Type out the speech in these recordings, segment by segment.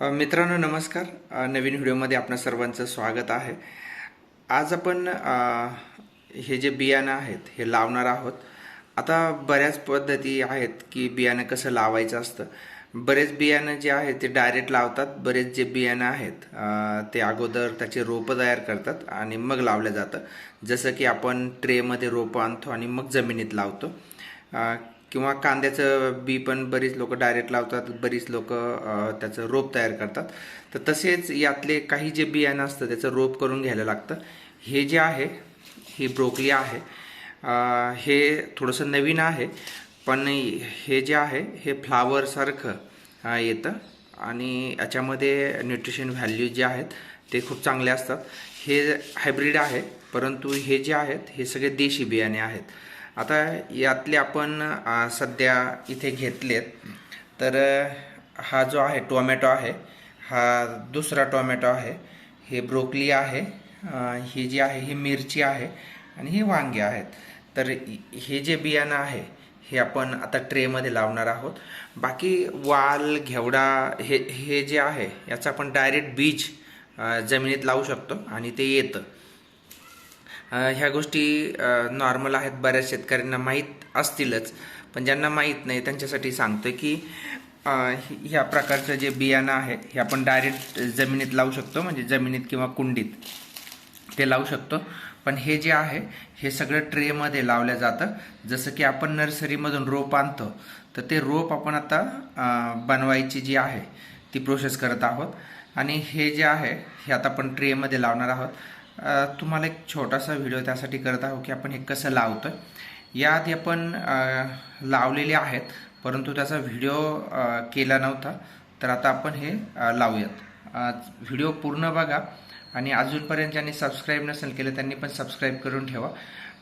मित्रांनो नमस्कार. नवीन व्हिडिओमध्ये आपणा सर्वांचं स्वागत आहे. आज आपण हे जे बियाणं आहेत हे लावणार आहोत. आता बऱ्याच पद्धती आहेत की बियाणं कसं लावायचं असतं. बरेच बियाणं जे आहेत ते डायरेक्ट लावतात. बरेच जे बियाणं आहेत ते अगोदर त्याचे रोपं तयार करतात आणि मग लावलं जातं. जसं की आपण ट्रेमध्ये रोपं आणतो आणि मग जमिनीत लावतो. किंवा कांद्याचं बी पण बरीच लोक डायरेक्ट लावतात बरीच लोक त्याचं रोप तयार करतात. तर तसेच यातले काही जे बियाणं असतं त्याचं रोप करून घ्यायला लागतं. हे जे आहे ही ब्रोकली आहे. हे थोडंसं नवीन आहे पण हे जे आहे हे फ्लावरसारखं येतं. आणि याच्यामध्ये न्यूट्रिशन व्हॅल्यू जे आहेत ते खूप चांगले असतात. हे हायब्रिड आहे परंतु हे जे आहेत हे सगळे देशी बियाणे आहेत. आता यातले आपण सध्या इथे घेतलेत. तर हा जो आहे टोमॅटो आहे हा दुसरा टोमॅटो आहे. हे ब्रोकली आहे ही जी आहे ही मिरची आहे आणि ही वांगे आहेत. तर हे जे बियाणं आहे हे आपण आता ट्रेमध्ये लावणार आहोत. बाकी वाल घेवडा हे हे जे आहे याचं आपण डायरेक्ट बीज जमिनीत लावू शकतो आणि ते येतं. ह्या गोष्टी नॉर्मल आहेत बऱ्याच शेतकऱ्यांना माहीत असतीलच. पण ज्यांना माहीत नाही त्यांच्यासाठी सांगतोय की ह्या प्रकारचं जे बियाणं आहे हे आपण डायरेक्ट जमिनीत लावू शकतो म्हणजे जमिनीत किंवा कुंडीत. ते लावू शकतो. पण हे जे आहे हे सगळं ट्रेमध्ये लावलं जातं. जसं की आपण नर्सरीमधून रोप आणतो तर ते रोप आपण आता बनवायची जी आहे ती प्रोसेस करत आहोत. आणि हे जे आहे हे आता आपण ट्रेमध्ये लावणार आहोत. तुम्हाला एक छोटासा व्हिडिओ त्यासाठी करत आहोत की आपण हे कसं लावतो याआधी आपण लावलेले आहेत परंतु त्याचा व्हिडिओ केला नव्हता. तर आता आपण हे लावूयात. व्हिडिओ पूर्ण बघा आणि अजूनपर्यंत ज्यांनी सबस्क्राईब नसेल केलं त्यांनी पण सबस्क्राईब करून ठेवा.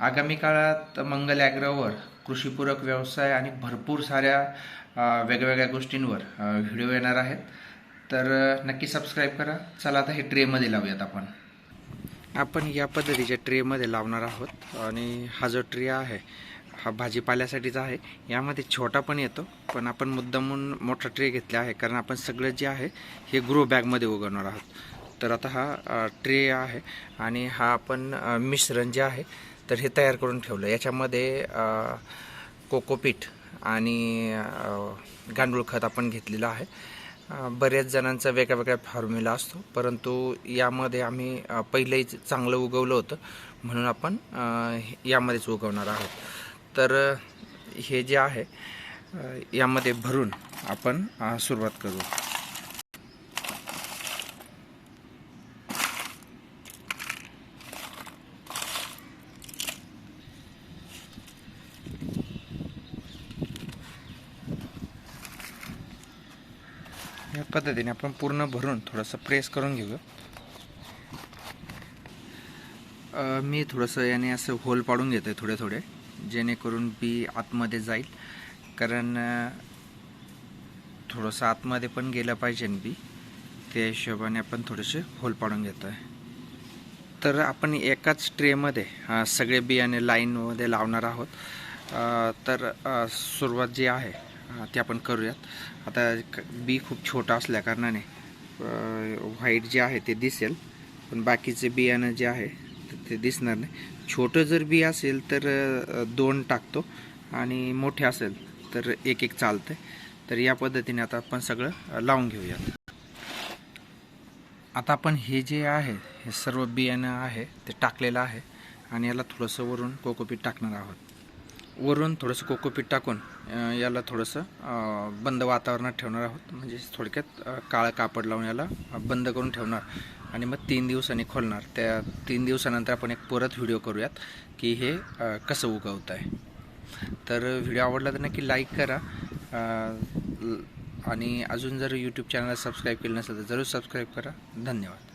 आगामी काळात मंगल ॲग्रोवर कृषीपूरक व्यवसाय आणि भरपूर साऱ्या वेगवेगळ्या गोष्टींवर व्हिडिओ येणार आहेत. तर नक्की सबस्क्राईब करा. चला आता हे ट्रेमध्ये लावूयात आपण. आपण या पद्धतीच्या ट्रेमध्ये लावणार आहोत. आणि हा जो ट्रे आहे हा भाजीपाल्यासाठीचा आहे. यामध्ये छोटा पण येतो पण आपण मुद्दामून मोठा ट्रे घेतला आहे. कारण आपण सगळं जे आहे हे ग्रो बॅगमध्ये उगवणार आहोत. तर आता हा ट्रे आहे आणि हा आपण मिश्रण जे आहे तर हे तयार करून ठेवलं. याच्यामध्ये कोकोपीठ कोकोपीट आणि गांडूळ खत आपण घेतलेलं आहे. बऱ्याच जणांचा वेगळा वेगळा फॉर्म्युला असतो. परंतु यामध्ये आम्ही पहिलंही चांगलं उगवलं होतं. म्हणून आपण यामध्येच उगवणार आहोत. तर हे जे आहे यामध्ये भरून आपण सुरुवात करू. पद्धतीने आपण पूर्ण भरून थोडंसं प्रेस करून घेऊ मी थोडंसं याने असं होल पाडून घेतो आहे थोडे थोडे जेणेकरून बी आतमध्ये जाईल. कारण थोडंसं आतमध्ये पण गेलं पाहिजे बी त्या हिशोबाने आपण थोडेसे होल पाडून घेतो आहे तर आपण एकाच ट्रेमध्ये सगळे बियाणे लाईनमध्ये लावणार आहोत. तर सुरुवात जी आहे ते आपण करूयात. आता बी खूप छोटा असल्या कारणाने व्हाईट जे आहे ते दिसेल पण बाकीचे बियाणं जे आहे ते दिसणार नाही. छोटं जर बी असेल तर दोन टाकतो आणि मोठे असेल तर एक एक चालतं तर या पद्धतीने आता आपण सगळं लावून घेऊयात. आता आपण हे जे आहे हे सर्व बियाणं आहे ते टाकलेलं आहे आणि याला थोडंसं वरून कोकोपीट टाकणार आहोत. वरून थोडंसं कोकोपीट टाकून याला थोडंसं बंद वातावरणात ठेवणार आहोत. म्हणजे थोडक्यात काळं कापड लावून याला बंद करून ठेवणार. आणि मग तीन दिवसांनी खोलणार. त्या तीन दिवसानंतर आपण एक परत व्हिडिओ करूयात की हे कसं उगवत आहे तर व्हिडिओ आवडला तर नक्की लाईक करा. आणि अजून जर यूट्यूब चॅनलला सबस्क्राईब केलं नसेल तर जरूर सबस्क्राईब करा. धन्यवाद.